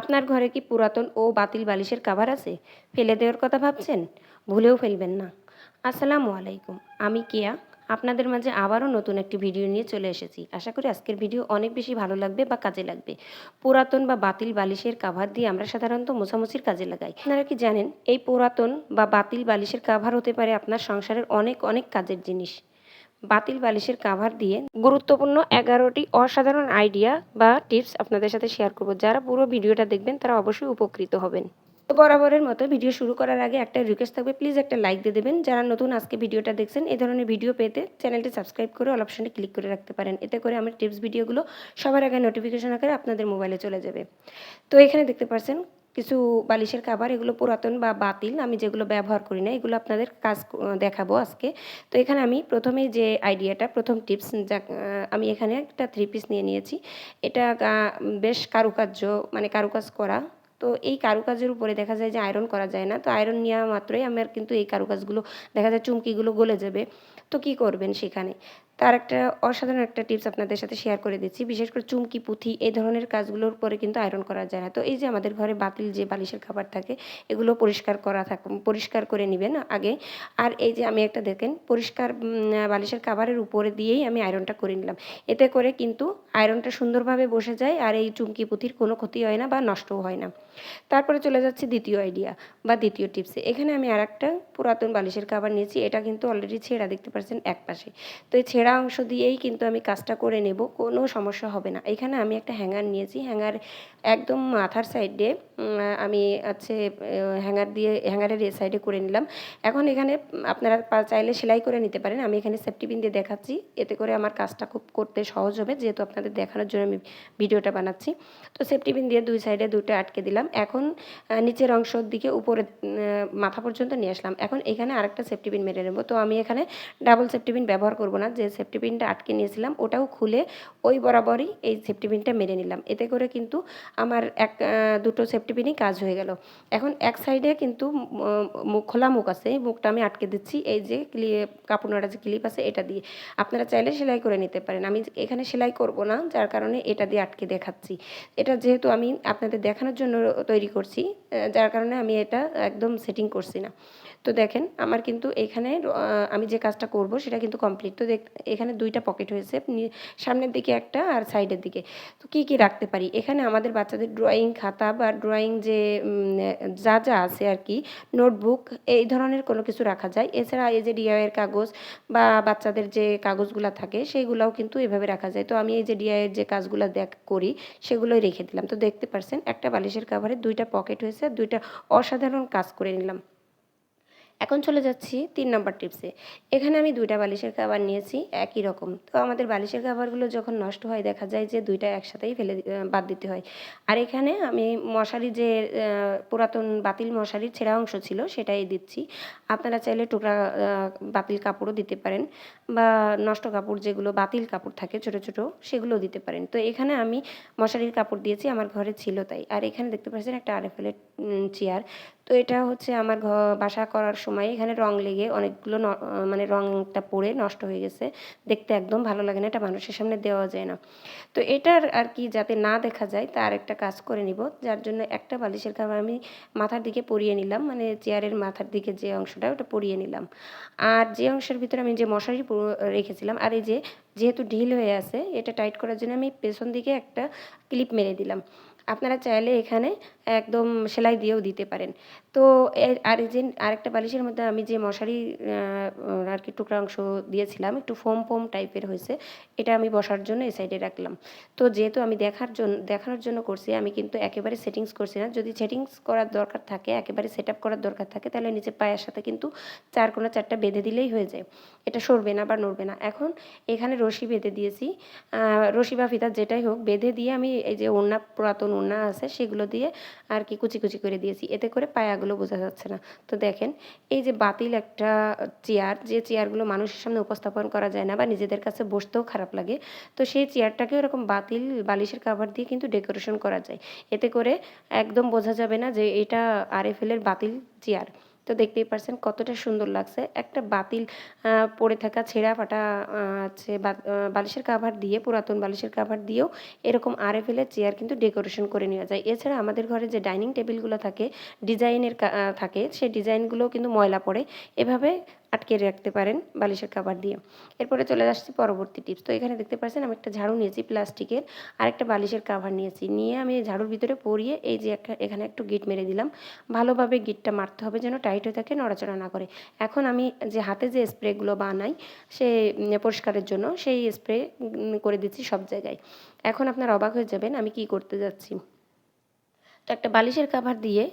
আপনার ঘরে কি পুরাতন ও বাতিল বালিশের কাভার আছে? ফেলে দেওয়ার কথা ভাবছেন? ভুলেও ফেলবেন না। আসসালামু আলাইকুম, আমি কেয়া। আপনাদের মাঝে আবারও নতুন একটি ভিডিও নিয়ে চলে এসেছি। আশা করি আজকের ভিডিও অনেক বেশি ভালো লাগবে বা কাজে লাগবে। পুরাতন বা বাতিল বালিশের কাভার দিয়ে আমরা সাধারণত মোছামুছির কাজে লাগাই। আপনারা কি জানেন, এই পুরাতন বা বাতিল বালিশের কাভার হতে পারে আপনার সংসারের অনেক অনেক কাজের জিনিস। বাতিল বালিশের কাভার দিয়ে গুরুত্বপূর্ণ এগারোটি অসাধারণ আইডিয়া বা টিপস আপনাদের সাথে শেয়ার করব। যারা পুরো ভিডিওটা দেখবেন, তারা অবশ্যই উপকৃত হবেন। তো বরাবরের মতো ভিডিও শুরু করার আগে একটা রিকোয়েস্ট থাকবে প্লিজ একটা লাইক দিয়ে দেবেন। যারা নতুন আজকে ভিডিওটা দেখছেন এই ধরনের ভিডিও পেতে চ্যানেলটি সাবস্ক্রাইব করে অল অপশানে ক্লিক করে রাখতে পারেন। এতে করে আমার টিপস ভিডিওগুলো সবার আগে নোটিফিকেশন আকারে আপনাদের মোবাইলে চলে যাবে। তো এখানে দেখতে পাচ্ছেন কিছু বালিশের কাভার এগুলো পুরাতন বা বাতিল, আমি যেগুলো ব্যবহার করি না, এগুলো আপনাদের কাজ দেখাবো আজকে। তো এখানে আমি প্রথমেই যে আইডিয়াটা, প্রথম টিপস, যা আমি এখানে একটা থ্রি পিস নিয়ে নিয়েছি। এটা বেশ কারুকার্য মানে কারুকাজ করা। তো এই কারুকাজের উপরে দেখা যায় যে আয়রন করা যায় না। তো আয়রন নেওয়া মাত্রই আমার কিন্তু এই কারুকাজগুলো, দেখা যায় চুমকিগুলো গলে যাবে। তো কি করবেন সেখানে? তার একটা অসাধারণ একটা টিপস আপনাদের সাথে শেয়ার করে দিচ্ছি। বিশেষ করে চুমকি, পুঁথি এই ধরনের কাজগুলোর পরে কিন্তু আয়রন করা যায় না। তো এই যে আমাদের ঘরে বাতিল যে বালিশের খাবার থাকে, এগুলো পরিষ্কার করা থাক, পরিষ্কার করে নেবেন আগে। আর এই যে আমি একটা দেখেন, পরিষ্কার বালিশের খাবারের উপরে দিয়েই আমি আয়রনটা করে নিলাম। এতে করে কিন্তু আয়রনটা সুন্দরভাবে বসে যায় আর এই চুমকি, পুঁথির কোনো ক্ষতি হয় না বা নষ্টও হয় না। তারপরে চলে যাচ্ছে দ্বিতীয় আইডিয়া বা দ্বিতীয় টিপসে এখানে আমি আর একটা পুরাতন বালিশের খাবার নিয়েছি। এটা কিন্তু অলরেডি ছেঁড়া, দেখতে পাচ্ছেন এক পাশে তো এই ছেঁড়া অংশ দিয়েই কিন্তু আমি কাজটা করে নেব, কোনো সমস্যা হবে না। এখানে আমি একটা হ্যাঙ্গার নিয়েছি, হ্যাঙ্গার একদম মাথার সাইডে আমি আছে হ্যাঙ্গার দিয়ে, হ্যাঙ্গারের এ সাইডে করে নিলাম। এখন এখানে আপনারা চাইলে সেলাই করে নিতে পারেন। আমি এখানে সেফটি পিন দিয়ে দেখাচ্ছি, এতে করে আমার কাজটা খুব করতে সহজ হবে, যেহেতু আপনাদের দেখানোর জন্য আমি ভিডিওটা বানাচ্ছি। তো সেফটি পিন দিয়ে দুই সাইডে দুটো আটকে দিলাম। এখন নিচের অংশের দিকে উপরে মাথা পর্যন্ত নিয়ে আসলাম। এখন এখানে আরেকটা সেফটি পিন মেরে নেব। তো আমি এখানে ডাবল সেফটি পিন ব্যবহার করব না, যে সেফটি পিনটা আটকে নিয়েছিলাম, ওটাও খুলে ওই বরাবরই এই সেফটি পিনটা মেরে নিলাম। এতে করে কিন্তু আমার এক দুটো সেফটি পিনই কাজ হয়ে গেল। এখন এক সাইডে কিন্তু মুখ খোলা মুখ আছে, এই মুখটা আমি আটকে দিচ্ছি, এই যে কাপড় নাড়া যে ক্লিপ আছে এটা দিয়ে। আপনারা চাইলে সেলাই করে নিতে পারেন। আমি এখানে সেলাই করব না, যার কারণে এটা দিয়ে আটকে দেখাচ্ছি। এটা যেহেতু আমি আপনাদের দেখানোর জন্য তৈরি করছি যার কারণে আমি এটা একদম সেটিং করছি না। তো দেখেন, আমার কিন্তু এখানে আমি যে কাজটা করব সেটা কিন্তু কমপ্লিট তো এখানে দুইটা পকেট হয়েছে সামনের দিকে একটা আর সাইডের দিকে। তো কি কি রাখতে পারি? এখানে আমাদের বাচ্চাদের ড্রয়িং খাতা বা ড্রয়িং যে যা যা আছে আর কি নোটবুক এই ধরনের কোনো কিছু রাখা যায়। এছাড়া এই যে ডিআইয়ের কাগজ বা বাচ্চাদের যে কাগজগুলো থাকে সেইগুলোও কিন্তু এভাবে রাখা যায়। তো আমি এই যে ডিআইয়ের যে কাজগুলো দেখ, করি, সেগুলোই রেখে দিলাম। তো দেখতে পারছেন, একটা বালিশের কাভারে দুইটা পকেট হয়েছে, দুইটা অসাধারণ কাজ করে নিলাম। এখন চলে যাচ্ছি তিন নম্বর টিপসে। এখানে আমি দুইটা বালিশের খাবার নিয়েছি, একই রকম। তো আমাদের বালিশের খাবারগুলো যখন নষ্ট হয়, দেখা যায় যে দুইটা একসাথেই ফেলে বাদ দিতে হয়। আর এখানে আমি মশারি যে পুরাতন বাতিল মশারির ছেঁড়া অংশ ছিল, সেটাই দিচ্ছি। আপনারা চাইলে টুকরা বাতিল কাপড়ও দিতে পারেন বা নষ্ট কাপড় যেগুলো বাতিল কাপড় থাকে ছোট ছোট সেগুলো দিতে পারেন। তো এখানে আমি মশারির কাপড় দিয়েছি, আমার ঘরে ছিল তাই। আর এখানে দেখতে পাচ্ছেন একটা আরএফএলের চেয়ার। তো এটা হচ্ছে আমার বাসা করার সময় এখানে রং লেগে অনেকগুলো মানে রংটা পড়ে নষ্ট হয়ে গেছে। দেখতে একদম ভালো লাগে না, এটা মানুষের সামনে দেওয়া যায় না। তো এটার আর কি যাতে না দেখা যায় তার একটা কাজ করে নিব। যার জন্য একটা বালিশের কাভার আমি মাথার দিকে পরিয়ে নিলাম মানে চেয়ারের মাথার দিকে যে অংশটা, ওটা পরিয়ে নিলাম। আর যে অংশের ভিতরে আমি যে মশারি রেখেছিলাম, আর এই যে যেহেতু ঢিল হয়ে আছে, এটা টাইট করার জন্য আমি পেছন দিকে একটা ক্লিপ মেরে দিলাম। আপনারা চাইলে এখানে একদম সেলাই দিয়েও দিতে পারেন। তো আর যে আরেকটা বালিশের মধ্যে আমি যে মশারি আর কি টুকরা অংশ দিয়েছিলাম, একটু ফোম ফোম টাইপের হয়েছে, এটা আমি বসার জন্য এই সাইডে রাখলাম। তো যেহেতু আমি দেখার জন্য দেখানোর জন্য করছি, আমি কিন্তু একেবারে সেটিংস করছি না। যদি সেটিংস করার দরকার থাকে, একেবারে সেট আপ করার দরকার থাকে, তাহলে নিচে পায়ের সাথে কিন্তু চার কোনো চারটা বেঁধে দিলেই হয়ে যায়। এটা সরবে না বা নড়বে না। এখন এখানে রশি বেঁধে দিয়েছি। রশি বা ফিতা যেটাই হোক, বেঁধে দিয়ে আমি এই যে ওড়না, পুরাতন ওড়না আছে, সেগুলো দিয়ে আর কি কুচি কুচি করে দিয়েছি। এতে করে পায়াগুলো বোঝা যাচ্ছে না। তো দেখেন, এই যে বাতিল একটা চেয়ার, যে চেয়ারগুলো মানুষের সামনে উপস্থাপন করা যায় না বা নিজেদের কাছে বসতেও খারাপ লাগে, তো সেই চেয়ারটাকে ওরকম বাতিল বালিশের কাভার দিয়ে কিন্তু ডেকোরেশন করা যায়। এতে করে একদম বোঝা যাবে না যে এটা আর আরএফএলের বাতিল চেয়ার। তো দেখতেই পারছেন কতটা সুন্দর লাগছে। একটা বাতিল পড়ে থাকা ছেঁড়া ফাটা আছে বালিশের কাভার দিয়ে, পুরাতন বালিশের কাভার দিয়েও এরকম আরে ফেলে চেয়ার কিন্তু ডেকোরেশন করে নেওয়া যায়। এছাড়া আমাদের ঘরে যে ডাইনিং টেবিলগুলো থাকে ডিজাইনের থাকে, সেই ডিজাইনগুলোও কিন্তু ময়লা পড়ে। এভাবে আটকে রাখতে পারেন বালিশের কাভার দিয়ে। এরপরে চলে আসছি পরবর্তী টিপস। তো এখানে দেখতে পাচ্ছেন, আমি একটা ঝাড়ু নিয়েছি প্লাস্টিকের, আর একটা বালিশের কাভার নিয়েছি। নিয়ে আমি ঝাড়ুর ভিতরে পরিয়ে এই যে একটা, এখানে একটু গিট মেরে দিলাম। ভালোভাবে গিটটা মারতে হবে যেন টাইট হয়ে থাকে, নড়াচড়া না করে। এখন আমি যে হাতে যে স্প্রেগুলো বানাই, সে পরিষ্কারের জন্য সেই স্প্রে করে দিচ্ছি সব জায়গায়। এখন আপনার অবাক হয়ে যাবেন আমি কি করতে যাচ্ছি। একটা বালিশের কাভার দিয়ে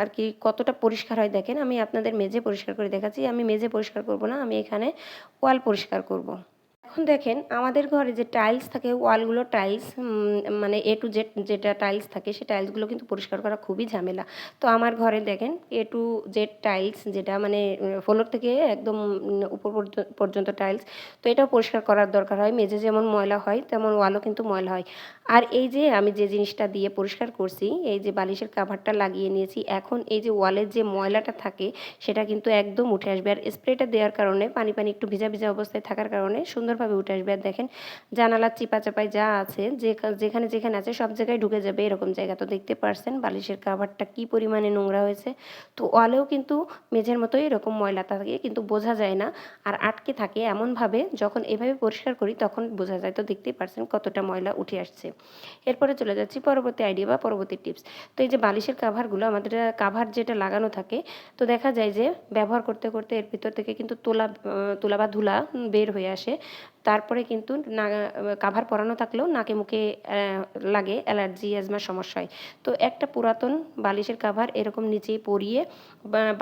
আর কি কতটা পরিষ্কার হয় দেখেন আমি আপনাদের মেঝে পরিষ্কার করে দেখাচ্ছি আমি মেঝে পরিষ্কার করব না, আমি এখানে ওয়াল পরিষ্কার করব। এখন দেখেন আমাদের ঘরে যে টাইলস থাকে ওয়ালগুলো টাইলস মানে এ টু জেড যেটা টাইলস থাকে সেই টাইলসগুলো কিন্তু পরিষ্কার করা খুবই ঝামেলা। তো আমার ঘরে দেখেন এ টু জেড টাইলস যেটা মানে ফ্লোর থেকে একদম উপর পর্য- পর্যন্ত টাইলস তো এটাও পরিষ্কার করার দরকার হয়। মেঝে যেমন ময়লা হয়, তেমন ওয়ালও কিন্তু ময়লা হয়। আর এই যে আমি যে জিনিসটা দিয়ে পরিষ্কার করছি, এই যে বালিশের কাভারটা লাগিয়ে নিয়েছি, এখন এই যে ওয়ালের যে ময়লাটা থাকে, সেটা কিন্তু একদম উঠে আসবে। আর স্প্রেটা দেওয়ার কারণে, পানি পানি একটু ভিজা ভিজা অবস্থায় থাকার কারণে, সুন্দরভাবে উঠে আসবে। আর দেখেন, জানালার চিপা চাপায় যা আছে, যে যেখানে যেখানে আছে, সব জায়গায় ঢুকে যাবে এরকম জায়গা। তো দেখতে পারছেন বালিশের কাভারটা কি পরিমাণে নোংরা হয়েছে। তো ওয়ালেও কিন্তু মেঝের মতোই এরকম ময়লা থাকে, কিন্তু বোঝা যায় না। আর আটকে থাকে এমনভাবে, যখন এভাবে পরিষ্কার করি, তখন বোঝা যায়। তো দেখতেই পারছেন কতটা ময়লা উঠে আসছে। এরপরে চলে যাচ্ছি পরবর্তী আইডিয়া বা পরবর্তী টিপস তো এই যে বালিশের কাভারগুলো আমাদের কাভার যেটা লাগানো থাকে, তো দেখা যায় যে, ব্যবহার করতে করতে এর ভিতর থেকে কিন্তু তোলা তোলা বা ধুলা বের হয়ে আসে। তারপরে কিন্তু না কাভার পরানো থাকলেও নাকে মুখে লাগে অ্যালার্জি অ্যাজমার সমস্যা হয় তো একটা পুরাতন বালিশের কাভার এরকম নিচেই পরিয়ে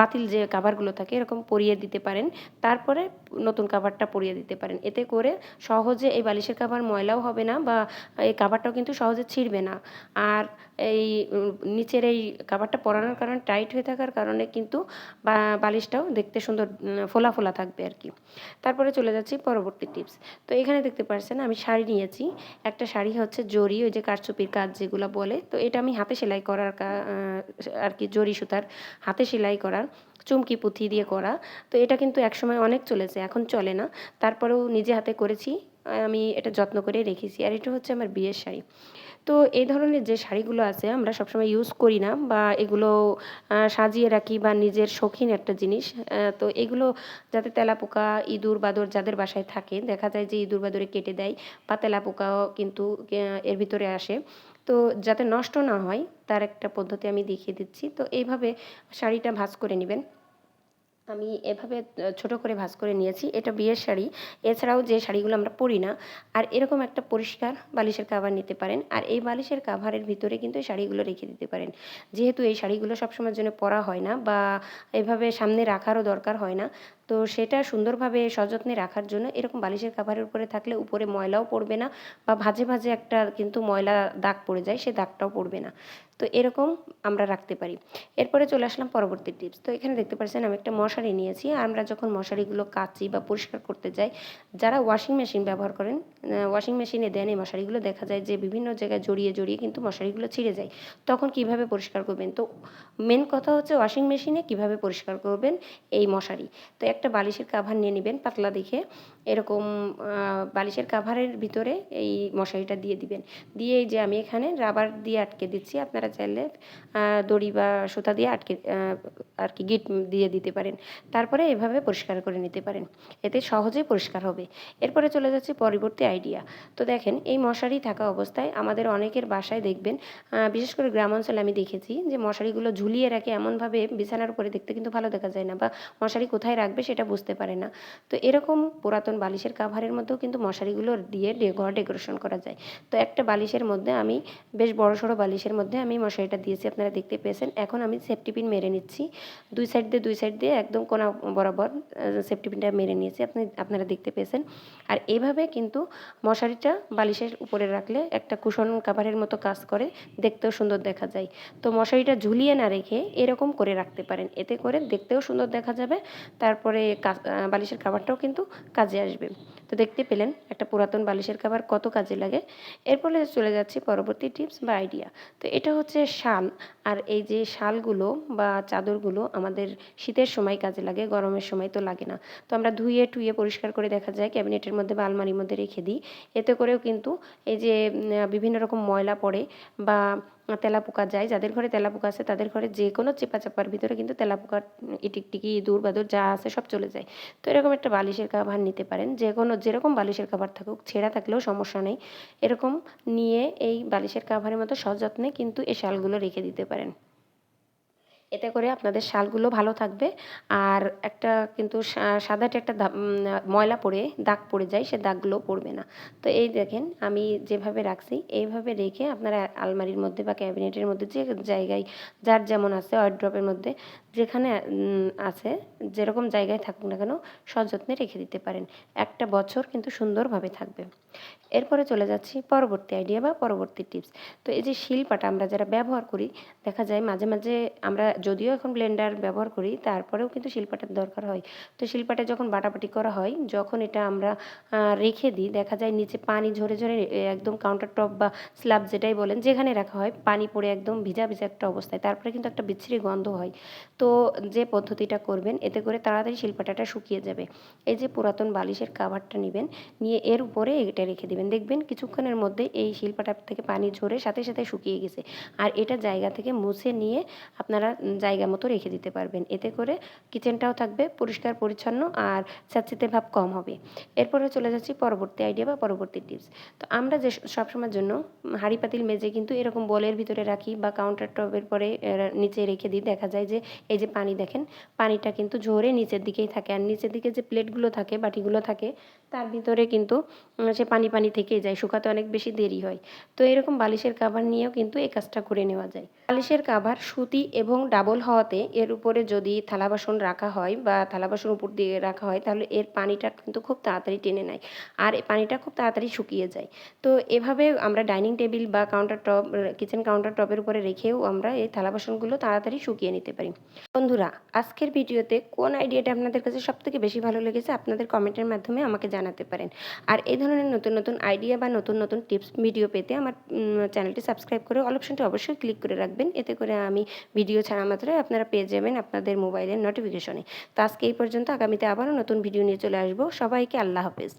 বাতিল যে কাভারগুলো থাকে এরকম পরিয়ে দিতে পারেন। তারপরে নতুন কাভারটা পরিয়ে দিতে পারেন। এতে করে সহজে এই বালিশের কাভার ময়লাও হবে না বা এই কাভারটাও কিন্তু সহজে ছিঁড়বে না। আর এই নিচের এই কাভারটা পরানোর কারণে টাইট হয়ে থাকার কারণে কিন্তু বালিশটাও দেখতে সুন্দর ফোলা ফোলা থাকবে আর কি। তারপরে চলে যাচ্ছি পরবর্তী টিপস তো এখানে দেখতে পারছেন, আমি শাড়ি নিয়েছি। একটা শাড়ি হচ্ছে জরি, ওই যে কারচুপির কাজ যেগুলো বলে। তো এটা আমি হাতে সেলাই করার আর কি জরি সুতার হাতে সেলাই করার চুমকি পুঁথি দিয়ে করা। তো এটা কিন্তু একসময় অনেক চলেছে, এখন চলে না। তারপরেও নিজে হাতে করেছি। আমি এটা যত্ন করে রেখেছি। আর এটা হচ্ছে আমার বিয়ের শাড়ি। তো এই ধরনের যে শাড়িগুলো আছে, আমরা সবসময় ইউজ করি না বা এগুলো সাজিয়ে রাখি বা নিজের শৌখিন একটা জিনিস। তো এগুলো যাতে তেলাপোকা, ইঁদুর, বাদর যাদের বাসায় থাকে, দেখা যায় যে ইঁদুর, বাদরে কেটে দেয় বা তেলাপোকাও কিন্তু এর ভিতরে আসে। তো যাতে নষ্ট না হয়, তার একটা পদ্ধতি আমি দেখিয়ে দিচ্ছি। তো এইভাবে শাড়িটা ভাঁজ করে নেবেন। আমি এভাবে ছোট করে ভাজ করে নিয়েছি। এটা বিয়ের শাড়ি। এছাড়াও যে শাড়িগুলো আমরা পরি না, আর এরকম একটা পরিষ্কার বালিশের কাভার নিতে পারেন। আর এই বালিশের কাভারের ভিতরে কিন্তু এই শাড়িগুলো রেখে দিতে পারেন। যেহেতু এই শাড়িগুলো সবসময়ের জন্য পরা হয় না বা এভাবে সামনে রাখারও দরকার হয় না তো সেটা সুন্দরভাবে সযত্নে রাখার জন্য এরকম বালিশের কাভারের উপরে থাকলে উপরে ময়লাও পড়বে না বা ভাজে ভাজে একটা কিন্তু ময়লা দাগ পড়ে যায়, সে দাগটাও পড়বে না। তো এরকম আমরা রাখতে পারি। এরপরে চলে আসলাম পরবর্তী টিপস তো এখানে দেখতে পাচ্ছেন আমি একটা মশারি নিয়েছি। আর আমরা যখন মশারিগুলো কাচি বা পরিষ্কার করতে যাই, যারা ওয়াশিং মেশিন ব্যবহার করেন ওয়াশিং মেশিনে দেন এই মশারিগুলো, দেখা যায় যে বিভিন্ন জায়গায় জড়িয়ে জড়িয়ে কিন্তু মশারিগুলো ছিঁড়ে যায়। তখন কীভাবে পরিষ্কার করবেন? তো মেন কথা হচ্ছে ওয়াশিং মেশিনে কীভাবে পরিষ্কার করবেন এই মশারি? তো একটা বালিশের কাভার নিয়ে নেবেন পাতলা দেখে। এরকম বালিশের কাভারের ভিতরে এই মশারিটা দিয়ে দিবেন। দিয়ে যে আমি এখানে রাবার দিয়ে আটকে দিচ্ছি, আপনারা চাইলে দড়ি বা সুতা দিয়ে আটকে আর কি গিট দিয়ে দিতে পারেন। তারপরে এভাবে পরিষ্কার করে নিতে পারেন। এতে সহজেই পরিষ্কার হবে। এরপরে চলে যাচ্ছে পরবর্তী আইডিয়া তো দেখেন, এই মশারি থাকা অবস্থায় আমাদের অনেকের বাসায় দেখবেন বিশেষ করে গ্রাম অঞ্চলে আমি দেখেছি যে মশারিগুলো ঝুলিয়ে রাখে এমনভাবে বিছানার উপরে দেখতে কিন্তু ভালো দেখা যায় না বা মশারি কোথায় রাখবে সেটা বুঝতে পারে না। তো এরকম পুরাতন বালিশের কাভারের মধ্যেও কিন্তু মশারিগুলো দিয়ে ঘর ডেকোরেশন করা যায়। তো একটা বালিশের মধ্যে আমি, বেশ বড় সড়ো বালিশের মধ্যে আমি মশারিটা দিয়েছি, আপনারা দেখতে পেয়েছেন। এখন আমি সেফটি পিন মেরে নিচ্ছি। দুই সাইড দিয়ে, দুই সাইড দিয়ে একদম কোনা বরাবর সেফটি পিনটা মেরে নিয়েছি, আপনি, আপনারা দেখতে পেয়েছেন। আর এইভাবে কিন্তু মশারিটা বালিশের উপরে রাখলে একটা কুশন কাভারের মতো কাজ করে, দেখতেও সুন্দর দেখা যায়। তো মশারিটা ঝুলিয়ে না রেখে এরকম করে রাখতে পারেন। এতে করে দেখতেও সুন্দর দেখা যাবে। তারপরে বালিশের কাভারটাও কিন্তু কাজে আসবে। তো দেখতে পেলেন একটা পুরাতন বালিশের কাভার কত কাজে লাগে। এরপরে চলে যাচ্ছি পরবর্তী টিপস বা আইডিয়া। তো এটা হচ্ছে শাল। আর এই যে শালগুলো বা চাদরগুলো আমাদের শীতের সময় কাজে লাগে, গরমের সময় তো লাগে না। তো আমরা ধুয়ে টুয়ে পরিষ্কার করে দেখা যায়, ক্যাবিনেটের মধ্যে বা আলমারির মধ্যে রেখে দিই। এতে করেও কিন্তু এই যে বিভিন্ন রকম ময়লা পড়ে বা তেলাপোকা যায়, যাদের ঘরে তেলাপোকা আছে, তাদের ঘরে যে কোনো চেপা চাপার ভিতরে কিন্তু তেলাপোকার ইটিকটিকি ইঁদুর, বাদুর যা আছে সব চলে যায়। তো এরকম একটা বালিশের কাভার নিতে পারেন যে কোনো যেরকম বালিশের কাভার থাকুক, ছেঁড়া থাকলেও সমস্যা নেই। এরকম নিয়ে এই বালিশের কাভারের মতো সযত্নে কিন্তু এই শালগুলো রেখে দিতে পারেন। এতে করে আপনাদের শালগুলো ভালো থাকবে। আর একটা কিন্তু সাদাটে একটা ময়লা পড়ে, দাগ পড়ে যায়, সে দাগগুলো পড়বে না। তো এই দেখেন, আমি যেভাবে রাখছি, এইভাবে রেখে আপনারা আলমারির মধ্যে বা ক্যাবিনেটের মধ্যে যে জায়গায়, যার যেমন আছে ওয়ার্ড্রপের মধ্যে যেখানে আছে, যেরকম জায়গায় থাকুক না কেন, সযত্নে রেখে দিতে পারেন। একটা বছর কিন্তু সুন্দরভাবে থাকবে। এরপরে চলে যাচ্ছি পরবর্তী আইডিয়া বা পরবর্তী টিপস তো এই যে শিল্পাটা আমরা যারা ব্যবহার করি, দেখা যায় মাঝে মাঝে আমরা যদিও এখন ব্লেন্ডার ব্যবহার করি, তারপরেও কিন্তু শিল্পাটার দরকার হয়। তো শিল্পাটা যখন বাটাবাটি করা হয়, যখন এটা আমরা রেখে দিই, দেখা যায় নিচে পানি ঝরে ঝরে একদম কাউন্টার টপ বা স্ল্যাব যেটাই বলেন, যেখানে রাখা হয়, পানি পড়ে একদম ভিজা ভিজা একটা অবস্থায়, তারপরে কিন্তু একটা বিচ্ছিরি গন্ধ হয়। তো যে পদ্ধতিটা করবেন, এতে করে তাড়াতাড়ি শিল্পাটাটা শুকিয়ে যাবে। এই যে পুরাতন বালিশের কাভারটা নেবেন, নিয়ে এর উপরে এটা রেখে দেবেন। দেখবেন কিছুক্ষণের মধ্যে এই শিল্পাটা থেকে পানি ঝরে সাথে সাথে শুকিয়ে গেছে। আর এটা জায়গা থেকে মুছে নিয়ে আপনারা জায়গা মতো রেখে দিতে পারবেন। এতে করে কিচেনটাও থাকবে পরিষ্কার, পরিচ্ছন্ন আর স্যাঁতসিতে ভাব কম হবে। এরপরে চলে যাচ্ছি পরবর্তী আইডিয়া বা পরবর্তী টিপস তো আমরা যে সবসময়ের জন্য হাঁড়ি পাতিল মেজে কিন্তু এরকম বলের ভিতরে রাখি বা কাউন্টার টপের পরে নিচে রেখে দিই। দেখা যায় যে এই যে পানি দেখেন, পানিটা কিন্তু ঝরে নিচের দিকেই থাকে। আর নিচের দিকে যে প্লেটগুলো থাকে, বাটিগুলো থাকে, তার ভিতরে কিন্তু সে পানি পানি থেকেই যায়, শুকাতে অনেক বেশি দেরি হয়। তো এরকম বালিশের কাভার নিয়েও কিন্তু এই কাজটা করে নেওয়া যায়। বালিশের কাভার সুতি এবং ডাবল হওয়াতে এর উপরে যদি থালা বাসন রাখা হয় বা থালা বাসন উপর দিয়ে রাখা হয়, তাহলে এর পানিটা কিন্তু খুব তাড়াতাড়ি টেনে নেয়। আর পানিটা খুব তাড়াতাড়ি শুকিয়ে যায়। তো এভাবে আমরা ডাইনিং টেবিল বা কাউন্টার টপ কিচেন কাউন্টার টপের উপরে রেখেও আমরা এই থালা বাসনগুলো তাড়াতাড়ি শুকিয়ে নিতে পারি। বন্ধুরা, আজকের ভিডিওতে কোন আইডিয়াটা আপনাদের কাছে সবথেকে বেশি ভালো লেগেছে আপনাদের কমেন্টের মাধ্যমে আমাকে জানাতে পারেন। আর এই ধরনের নতুন নতুন আইডিয়া বা নতুন নতুন টিপস ভিডিও পেতে আমার চ্যানেলটি সাবস্ক্রাইব করে অল অপশনটি অবশ্যই ক্লিক করে রাখবেন। এতে করে আমি ভিডিও ছাড়া মাত্রই আপনারা পেয়ে যাবেন আপনাদের মোবাইলের নোটিফিকেশনে তো আজকে এই পর্যন্ত, আগামীতে আবারও নতুন ভিডিও নিয়ে চলে আসব। সবাইকে আল্লাহ হাফেজ।